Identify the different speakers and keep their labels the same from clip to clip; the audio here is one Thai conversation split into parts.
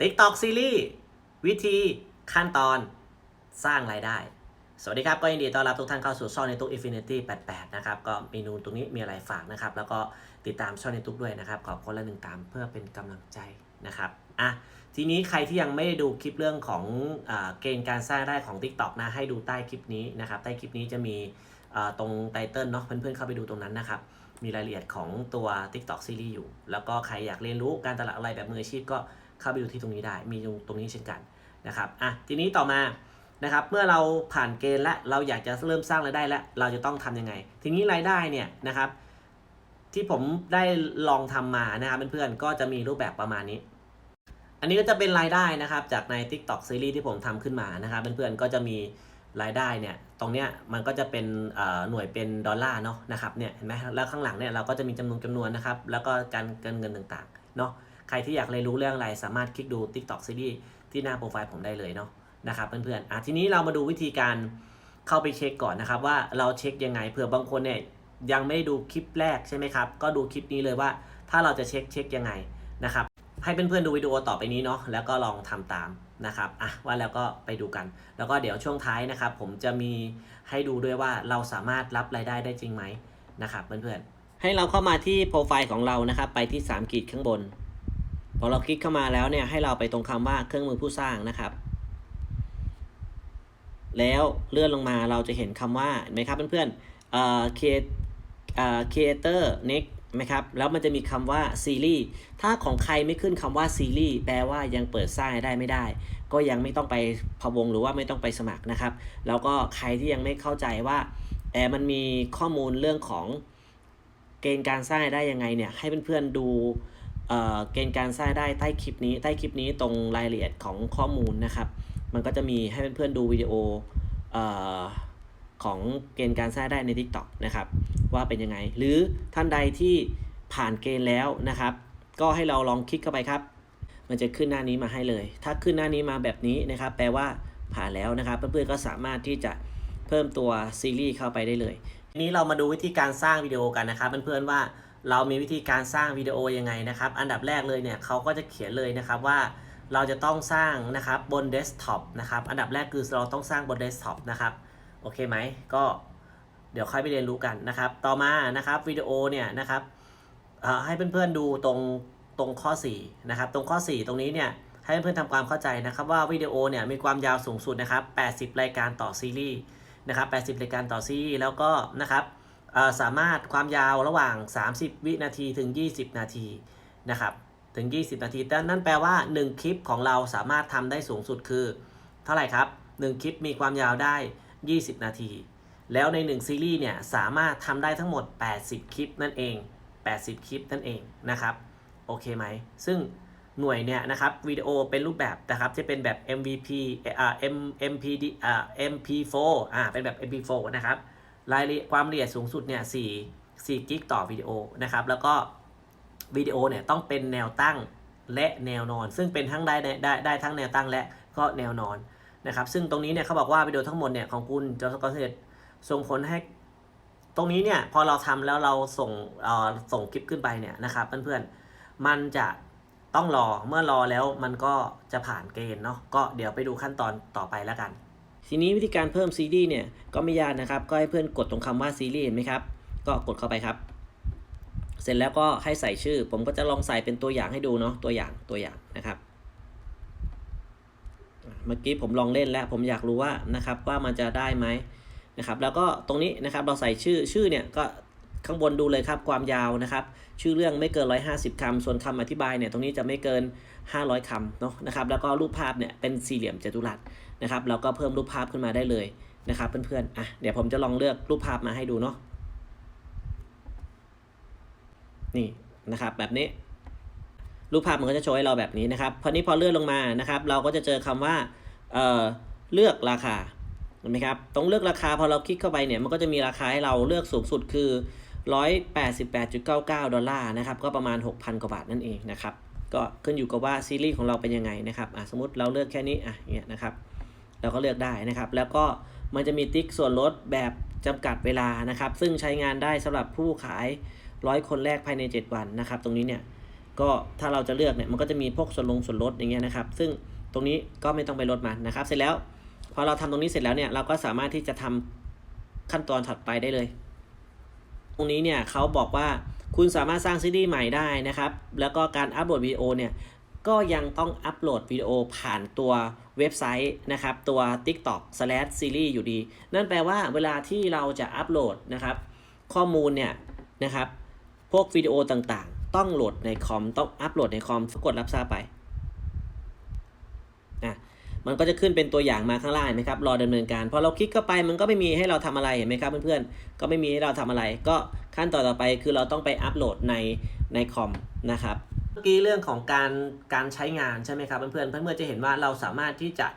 Speaker 1: TikTok ซีรีส์วิธีขั้นตอนสร้างรายได้ สวัสดีครับ ก็ยินดีต้อนรับทุกท่านเข้าสู่ช่องในตุ๊ก Infinity 88 นะครับ ก็เมนูตรงนี้มีอะไรฝากนะครับ แล้วก็ติดตามช่องในตุ๊กด้วยนะครับ ขอคนละหนึ่งตามเพื่อเป็นกำลังใจนะครับอะทีนี้ใครที่ยังไม่ได้ดูคลิปเรื่องของอเกณฑ์การสร้างรายได้ของ TikTok นะให้ดูใต้คลิปนี้นะครับใต้คลิปนี้จะมีตรงไตเติลเนาะเพื่อนๆเข้าไปดูตรงนั้นนะครับมีรายละเอียดของตัว TikTok ซีรีส์อยู่ แล้วก็ใครอยากเรียนรู้การตลาดอะไรแบบมืออาชีพก็ เข้าไปดูที่ตรงนี้ได้ มีตรงนี้เช่นกันนะครับอะทีนี้ต่อมานะครับเมื่อเราผ่านเกณฑ์และเราอยากจะเริ่มสร้างรายได้แล้วเราจะต้องทำยังไง ทีนี้รายได้เนี่ยนะครับที่ผมได้ลองทำมานะครับเพื่อนๆก็จะมีรูปแบบประมาณนี้ อันนี้ก็จะเป็นรายได้นะครับจากใน TikTok ซีรีส์ที่ผมทำขึ้นมานะครับเพื่อนๆก็จะมีรายได้เนี่ยตรงเนี้ยมันก็จะเป็นเอ่อหน่วยเป็นดอลลาร์เนาะนะครับเนี่ยเห็นไหมแล้วข้างหลังเนี่ยเราก็จะมีจำนวนจำนวนนะครับแล้วก็การเกินเงินต่างๆเนาะ ใครที่อยากเรียนรู้เรื่องอะไรสามารถคลิกดู TikTok ซีรีส์ที่หน้าโปรไฟล์ผมได้เลยเนาะนะครับเพื่อนๆอะทีนี้เรามาดูวิธีการเข้าไปเช็คก่อนนะครับว่าเราเช็คยังไงเผื่อบางคนเนี่ยยังไม่ได้ดูคลิปแรกใช่ไหมครับ ก็ดูคลิปนี้เลยว่าถ้าเราจะเช็คเช็คยังไงนะครับ ให้เพื่อนๆดูวิดีโอต่อไปนี้เนาะแล้วก็ลองทำตามนะครับอะว่าแล้วก็ไปดูกัน แล้วก็เดี๋ยวช่วงท้ายนะครับ ผมจะมีให้ดูด้วยว่าเราสามารถรับรายได้ได้จริงไหมนะครับเพื่อนๆให้เราเข้ามาที่โปรไฟล์ของเรานะครับ ไปที่3ขีดข้างบน พอเราคลิกเข้ามาแล้วเนี่ยให้เราไปตรงคำว่าเครื่องมือผู้สร้างนะครับ แล้วเลื่อนลงมาเราจะเห็นคำว่าเห็นไหมครับเพื่อนๆเอ่อ create เอ่อ creator next ไหมครับแล้วมันจะมีคำว่าซีรีส์ถ้าของใครไม่ขึ้นคำว่าซีรีส์แปลว่ายังเปิดสร้างได้ไม่ได้ ก็ยังไม่ต้องไปพะวงหรือว่าไม่ต้องไปสมัครนะครับ แล้วก็ใครที่ยังไม่เข้าใจว่าแอร์มันมีข้อมูลเรื่องของเกณฑ์การสร้างได้ยังไงเนี่ยให้เพื่อนๆดู เกณฑ์การสร้างได้ใต้คลิปนี้ใต้คลิปนี้ตรงรายละเอียดของข้อมูลนะครับ มันก็จะมีให้เพื่อนๆดูวิดีโออของเกณฑ์การสร้างได้ใน TikTok นะครับ ว่าเป็นยังไง หรือท่านใดที่ผ่านเกณฑ์แล้วนะครับ ก็ให้เราลองคลิกเข้าไปครับ มันจะขึ้นหน้านี้มาให้เลย ถ้าขึ้นหน้านี้มาแบบนี้นะครับ แปลว่าผ่านแล้วนะครับ เพื่อนๆก็สามารถที่จะเพิ่มตัวซีรีส์เข้าไปได้เลยทีนี้เรามาดูวิธีการสร้างวิดีโอกันนะครับเพื่อนๆว่า เรามีวิธีการสร้างวิดีโอยังไงนะครับ อันดับแรกเลยเนี่ยเขาก็จะเขียนเลยนะครับว่าเราจะต้องสร้างนะครับบนเดสก์ท็อปนะครับ อันดับแรกคือเราต้องสร้างบนเดสก์ท็อปนะครับ โอเคไหม ก็เดี๋ยวค่อยไปเรียนรู้กันนะครับ ต่อมานะครับวิดีโอเนี่ยนะครับเอ่อให้เพื่อนๆดูตรงตรงข้อ4นะครับ ตรงข้อ 4 ตรงนี้เนี่ยให้เพื่อนๆทำความเข้าใจนะครับว่าวิดีโอเนี่ยมีความยาวสูงสุดนะครับ 80 รายการต่อซีรีส์นะครับ 80 รายการต่อซีรีส์แล้วก็นะครับ สามารถความยาวระหว่าง 30 วินาทีถึง 20 นาทีนะครับถึง 20 นาทีแต่นั่นแปลว่า 1 คลิปของเราสามารถทำได้สูงสุดคือ เท่าไหร่ครับ 1 คลิปมีความยาวได้ 20 นาที แล้วใน 1 ซีรีส์เนี่ยสามารถทำได้ทั้งหมด 80 คลิปนั่นเอง 80 คลิปนั่นเองนะครับโอเคไหม ซึ่งหน่วยเนี่ยนะครับวิดีโอเป็นรูปแบบนะครับจะเป็นแบบ MVP อ่า M MPD อ่า MP4 อ่าเป็นแบบ MP4 นะครับ รายละเอียดความละเอียดสูงสุดเนี่ย4 4กิกต่อวิดีโอนะครับ แล้วก็วิดีโอเนี่ยต้องเป็นแนวตั้งและแนวนอน ซึ่งเป็นทั้งได้ได้ได้ได้ทั้งแนวตั้งและก็แนวนอนนะครับ ซึ่งตรงนี้เนี่ยเขาบอกว่าวิดีโอทั้งหมดเนี่ยของคุณจะก็เสร็จส่งผลให้ตรงนี้เนี่ยพอเราทำแล้วเราส่งเอ่อส่งคลิปขึ้นไปเนี่ยนะครับเพื่อนๆมันจะต้องรอเมื่อรอแล้วมันก็จะผ่านเกณฑ์เนาะก็เดี๋ยวไปดูขั้นตอนต่อไปแล้วกัน ทีนี้วิธีการเพิ่มซีรีส์เนี่ยก็ไม่ยากนะครับ ก็ให้เพื่อนกดตรงคำว่าซีรีส์เห็นไหมครับ ก็กดเข้าไปครับ เสร็จแล้วก็ให้ใส่ชื่อ ผมก็จะลองใส่เป็นตัวอย่างให้ดูเนาะตัวอย่างตัวอย่างนะครับ เมื่อกี้ผมลองเล่นแล้วผมอยากรู้ว่านะครับว่ามันจะได้ไหมนะครับ แล้วก็ตรงนี้นะครับเราใส่ชื่อชื่อเนี่ยก็ ข้างบนดูเลยครับความยาวนะครับ ชื่อเรื่องไม่เกิน 150คำส่วนคำอธิบายเนี่ยตรงนี้จะไม่เกิน 500คำเนาะนะครับ แล้วก็รูปภาพเนี่ยเป็นสี่เหลี่ยมจัตุรัสนะครับเราก็เพิ่มรูปภาพขึ้นมาได้เลยนะครับเพื่อนๆอะเดี๋ยวผมจะลองเลือกรูปภาพมาให้ดูเนาะนี่นะครับแบบนี้ รูปภาพมันก็จะโชว์ให้เราแบบนี้นะครับพอนี้พอเลื่อนลงมานะครับ เราก็จะเจอคำว่าเออเลือกราคาเห็นไหมครับตรงเลือกราคาพอเราคลิกเข้าไปเนี่ยมันก็จะมีราคาให้เราเลือกสูงสุดคือ 188.99 ดอลลาร์นะครับ ก็ประมาณ 6,000 กว่าบาทนั่นเองนะครับ ก็ขึ้นอยู่กับว่าซีรีส์ของเราเป็นยังไงนะครับสมมติเราเลือกแค่นี้อะเนี่ยนะครับ เราก็เลือกได้นะครับ แล้วก็มันจะมีติ๊กส่วนลดแบบจำกัดเวลานะครับ ซึ่งใช้งานได้สำหรับผู้ขายร้อยคนแรกภายใน 7 วันนะครับ ตรงนี้เนี่ยก็ถ้าเราจะเลือกเนี่ยมันก็จะมีพวกส่วนลงส่วนลดอย่างเงี้ยนะครับ ซึ่งตรงนี้ก็ไม่ต้องไปลดมันนะครับ เสร็จแล้วพอเราทำตรงนี้เสร็จแล้วเนี่ยเราก็สามารถที่จะทำขั้นตอนถัดไปได้เลย ตรงนี้เนี่ยเขาบอกว่าคุณสามารถสร้างซีรีส์ใหม่ได้นะครับ แล้วก็การอัปโหลดวิดีโอเนี่ยก็ยังต้องอัปโหลดวิดีโอผ่านตัวเว็บไซต์นะครับตัว TikTok slash series อยู่ดี นั่นแปลว่าเวลาที่เราจะอัปโหลดนะครับ ข้อมูลเนี่ยนะครับ พวกวิดีโอต่างๆ ต้องโหลดในคอม ต้องอัปโหลดในคอมกดรับทราบไป มันก็จะขึ้นเป็นตัวอย่างมาข้างล่างเห็นไหมครับรอดำเนินการพอเราคลิกเข้าไปมันก็ไม่มีให้เราทำอะไรเห็นไหมครับเพื่อนๆก็ไม่มีให้เราทำอะไร ก็ขั้นต่อต่อไปคือเราต้องไปอัปโหลดในในคอมนะครับเมื่อกี้เรื่องของการการใช้งานใช่ไหมครับเพื่อนๆเพื่อนๆจะเห็นว่าเราสามารถที่จะ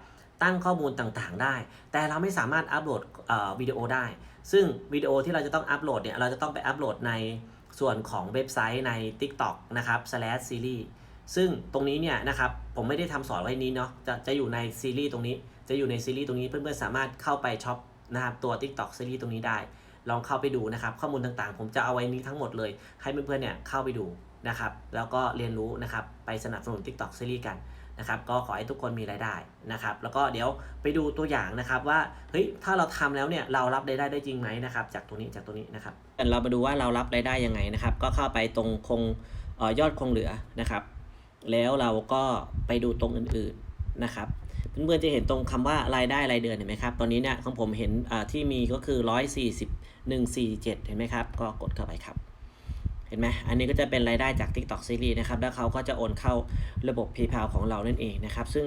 Speaker 1: ตั้งข้อมูลต่างๆ ได้ แต่เราไม่สามารถอัปโหลดเอ่อวิดีโอได้ ซึ่งวิดีโอที่เราจะต้องอัปโหลดเนี่ยเราจะต้องไปอัปโหลดในส่วนของเว็บไซต์ใน TikTok นะครับ slash series ซึ่งตรงนี้เนี่ยนะครับผมไม่ได้ทำสอนไว้นี้เนาะจะจะอยู่ในซีรีส์ตรงนี้ จะอยู่ในซีรีส์ตรงนี้เพื่อนๆสามารถเข้าไปช็อปนะครับตัว TikTok ซีรีส์ตรงนี้ได้ ลองเข้าไปดูนะครับ ข้อมูลต่างๆ ผมจะเอาไว้นี้ทั้งหมดเลย ให้เพื่อนๆเนี่ยเข้าไปดูนะครับ แล้วก็เรียนรู้นะครับไปสนับสนุน TikTok ซีรีส์กันนะครับ ก็ขอให้ทุกคนมีรายได้นะครับ แล้วก็เดี๋ยวไปดูตัวอย่างนะครับว่าเฮ้ยถ้าเราทำแล้วเนี่ยเรารับรายได้ได้จริงไหมนะครับ จากตรงนี้จากตรงนี้นะครับเรามาดูว่าเรารับรายได้ยังไงนะครับ ก็เข้าไปตรงคงออยอดคงเหลือนะครับ แล้วเราก็ไปดูตรงอื่นๆนะครับเพื่อนๆจะเห็นตรงคำว่ารายได้รายเดือนเห็นไหมครับตอนนี้เนี่ยของผมเห็นที่มีก็คือ 140 147 เห็นไหมครับ ก็กดเข้าไปครับ เห็นไหมอันนี้ก็จะเป็นรายได้จาก TikTok Series นะครับ แล้วเขาก็จะโอนเข้าระบบ PayPal ของเรานั่นเองนะครับ ซึ่ง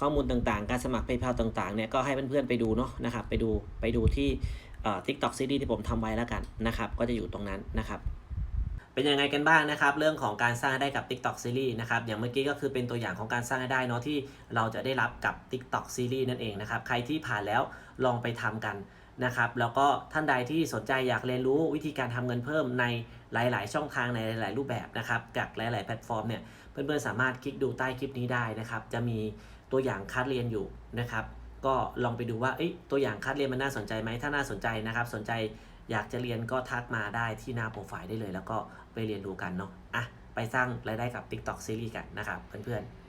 Speaker 1: ข้อมูลต่างๆ การสมัคร PayPal ต่างๆ เนี่ยก็ให้เพื่อนๆไปดูเนาะนะครับ ไปดูไปดูที่เอ่อ TikTok Series ที่ผมทำไว้แล้วกันนะครับ ก็จะอยู่ตรงนั้นนะครับ เป็นยังไงกันบ้างนะครับ เรื่องของการสร้างได้กับ TikTok Series นะครับอย่างเมื่อกี้ก็คือเป็นตัวอย่างของการสร้างได้เนาะที่เราจะได้รับกับ TikTok Series นั่นเองนะครับ ใครที่ผ่านแล้วลองไปทำกันนะครับ แล้วก็ท่านใดที่สนใจอยากเรียนรู้วิธีการทำเงินเพิ่มในหลาย ๆ ช่องทางในหลาย ๆ รูปแบบนะครับจากหลาย ๆ แพลตฟอร์มเนี่ยเพื่อน ๆ สามารถคลิกดูใต้คลิปนี้ได้นะครับ จะมีตัวอย่างคัดเรียนอยู่นะครับ ก็ลองไปดูว่าเอ้ตัวอย่างคัดเรียนมันน่าสนใจไหมถ้าน่าสนใจนะครับ สนใจ อยากจะเรียนก็ทักมาได้ที่หน้าโปรไฟล์ได้เลย แล้วก็ไปเรียนรู้กันเนาะอะไปสร้างรายได้กับ TikTok Series กันนะครับเพื่อนๆ